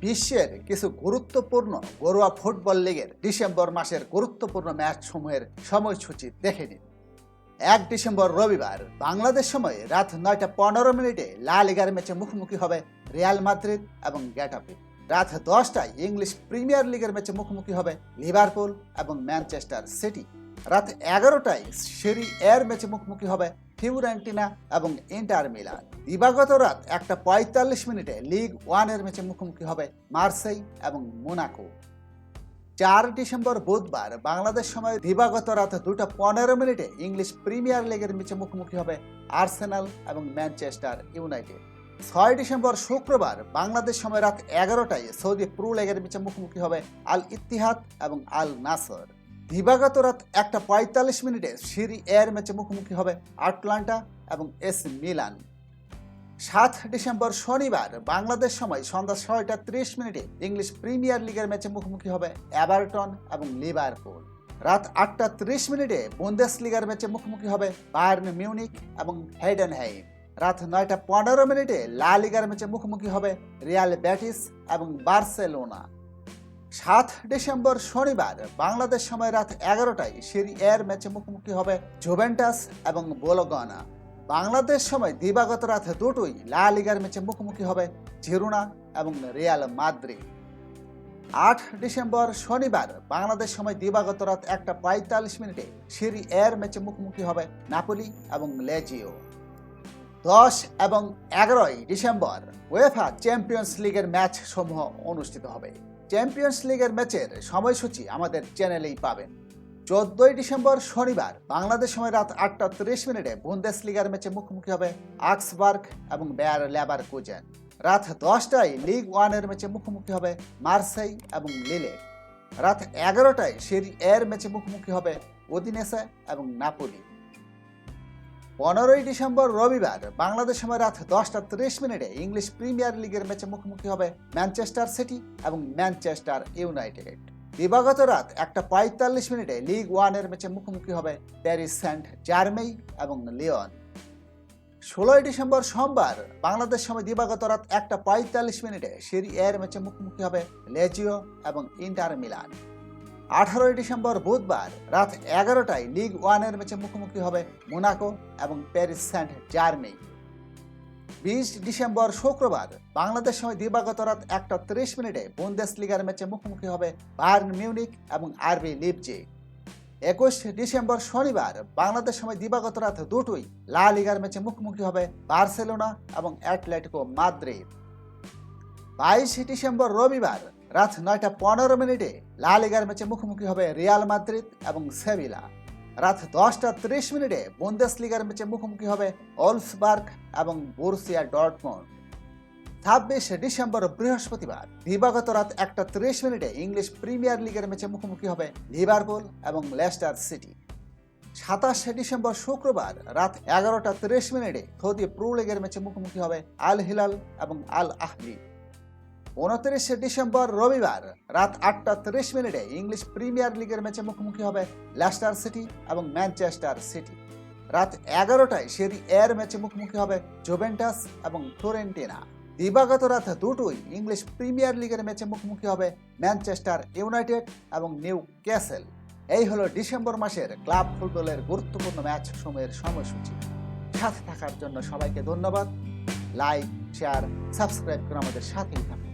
বিশ্বের কিছু গুরুত্বপূর্ণ ঘরোয়া ফুটবল লিগের ডিসেম্বর মাসের গুরুত্বপূর্ণ ম্যাচ সমূহের সময়সূচি দেখে নিন। এক ডিসেম্বর রবিবার বাংলাদেশ সময় রাত নয়টা পনেরো মিনিটে লা লিগার ম্যাচে মুখোমুখি হবে রিয়াল মাদ্রিদ এবং গ্যাটাপি রাত দশটায় ইংলিশ প্রিমিয়ার লিগের ম্যাচে মুখোমুখি হবে লিভারপুল এবং ম্যানচেস্টার সিটি। রাত এগারোটায় সেরি এর ম্যাচে মুখোমুখি হবে ফিউরেন্টিনা এবং ইন্টার মিলান। দিবাগত রাত একটা পঁয়তাল্লিশ মিনিটে লিগ ওয়ানের ম্যাচে মুখোমুখি হবে মার্সেই এবং মোনাকো। চার ডিসেম্বর বুধবার বাংলাদেশ সময় দিবাগত রাত দুটো পনেরো মিনিটে ইংলিশ প্রিমিয়ার লিগের ম্যাচে মুখোমুখি হবে আর্সেনাল এবং ম্যানচেস্টার ইউনাইটেড। ছয় ডিসেম্বর শুক্রবার বাংলাদেশ সময় রাত এগারোটায় সৌদি প্রো লিগের ম্যাচে মুখোমুখি হবে আল ইতিহাদ এবং আল নাসর দিবাগত রাত একটা পঁয়তাল্লিশ মিনিটে সিরি এর ম্যাচে মুখোমুখি হবে আটলান্টা এবং এস মিলান। সাত ডিসেম্বর শনিবার বাংলাদেশ সময় সন্ধ্যা ছয়টা ত্রিশ মিনিটে ইংলিশ প্রিমিয়ার লিগের ম্যাচে মুখোমুখি হবে এভারটন এবং লিভারপুল। রাত আটটা ত্রিশ মিনিটে বুন্দেস লিগার ম্যাচে মুখোমুখি হবে বায়ার্ন মিউনিক এবং হেডেনহাইম। রাত নয়টা পনেরো মিনিটে লা লিগার ম্যাচে মুখোমুখি হবে রিয়াল ব্যাটিস এবং বার্সেলোনা। সাত ডিসেম্বর শনিবার বাংলাদেশ সময় রাত এগারোটায় সিরি এর ম্যাচে মুখোমুখি হবে জুভেন্টাস এবং বোলগনা। বাংলাদেশ সময় দিবাগত রাত দুটোই লা লিগার ম্যাচে মুখোমুখি হবে জিরুনা এবং রিয়াল মাদ্রিদ। আট ডিসেম্বর শনিবার বাংলাদেশ সময় দিবাগত রাত একটা পঁয়তাল্লিশ মিনিটে সিরি এর ম্যাচে মুখোমুখি হবে নাপোলি এবং লেজিও। দশ এবং এগারোই ডিসেম্বর ওয়েফা চ্যাম্পিয়ন্স লিগের ম্যাচ সমূহ অনুষ্ঠিত হবে। চ্যাম্পিয়ন্স লিগের ম্যাচের সময়সূচি আমাদের চ্যানেলেই পাবেন। চোদ্দই ডিসেম্বর শনিবার, বাংলাদেশ সময় রাত আটটা তিরিশ মিনিটে বুন্দেস লিগার ম্যাচে মুখোমুখি হবে আক্সবার্গ এবং বেয়ার লেবার কুজেন রাত দশটায় লিগ ওয়ানের ম্যাচে মুখোমুখি হবে মার্সাই এবং লিলে রাত এগারোটায় সেরি এর ম্যাচে মুখোমুখি হবে ওদিনেসা এবং নাপোলি পনেরোই ডিসেম্বর রবিবার, বাংলাদেশ সময় রাত দশটা ত্রিশ মিনিটে ইংলিশ প্রিমিয়ার লিগের ম্যাচে মুখোমুখি হবে ম্যানচেস্টার সিটি এবং ম্যানচেস্টার ইউনাইটেড। দিবাগত রাত একটা পঁয়তাল্লিশ মিনিটে লিগ ওয়ানের ম্যাচে মুখোমুখি হবে প্যারিস সেন্ট জার্মেই এবং লিওন। ষোলোই ডিসেম্বর সোমবার, বাংলাদেশ সময় দিবাগত রাত একটা পঁয়তাল্লিশ মিনিটে সিরি এর ম্যাচে মুখোমুখি হবে লেজিও এবং ইন্টার মিলান। আঠারোই ডিসেম্বর বুধবার রাত এগারোটায় লিগ ওয়ানের ম্যাচে মুখোমুখি হবে মোনাকো এবং প্যারিস সেন্ট জার্মি বিশ ডিসেম্বর শুক্রবার বাংলাদেশ সময় দিবাগত রাত একটা ত্রিশ মিনিটে বুন্দেস লিগার ম্যাচে মুখোমুখি হবে বার্ন মিউনিক এবং আরবি লিপজি। একুশ ডিসেম্বর শনিবার বাংলাদেশ সময় দিবাগত রাত দুটোই লা লিগার ম্যাচে মুখোমুখি হবে বার্সেলোনা এবং অ্যাটলেটিকো মাদ্রিদ। বাইশ ডিসেম্বর রবিবার রাত নয়টা পনেরো মিনিটে লা লিগার ম্যাচে মুখোমুখি হবে রিয়াল মাদ্রিদ এবং সেভিলা। রাত দশটা ত্রিশ মিনিটে বুন্দেস লিগার ম্যাচে মুখোমুখি হবে ওলসবার্গ এবং বুরসিয়া ডটমন্ড ছাব্বিশ ডিসেম্বর বৃহস্পতিবার, দিবাগত রাত একটা ত্রিশ মিনিটে ইংলিশ প্রিমিয়ার লিগের ম্যাচে মুখোমুখি হবে লিভারপুল এবং লেস্টার সিটি। সাতাশে ডিসেম্বর শুক্রবার রাত এগারোটা তিরিশ মিনিটে সৌদি প্রো লিগের ম্যাচে মুখোমুখি হবে আল হিলাল এবং আল আহলি। উনত্রিশে ডিসেম্বর রবিবার রাত আটটা তিরিশ মিনিটে ইংলিশ প্রিমিয়ার লিগের ম্যাচে মুখোমুখি হবে লেস্টার সিটি এবং ম্যানচেস্টার সিটি। রাত এগারোটায় সেরি এর ম্যাচে মুখোমুখি হবে জুভেন্টাস এবং ফ্লোরেন্টিনা। দিবাগত রাত দুটোই ইংলিশ প্রিমিয়ার লিগের ম্যাচে মুখোমুখি হবে ম্যানচেস্টার ইউনাইটেড এবং নিউ ক্যাসেল এই হলো ডিসেম্বর মাসের ক্লাব ফুটবলের গুরুত্বপূর্ণ ম্যাচ সময়ের সময়সূচি। সাথে থাকার জন্য সবাইকে ধন্যবাদ। লাইক, শেয়ার, সাবস্ক্রাইব করে আমাদের সাথেই থাকুন।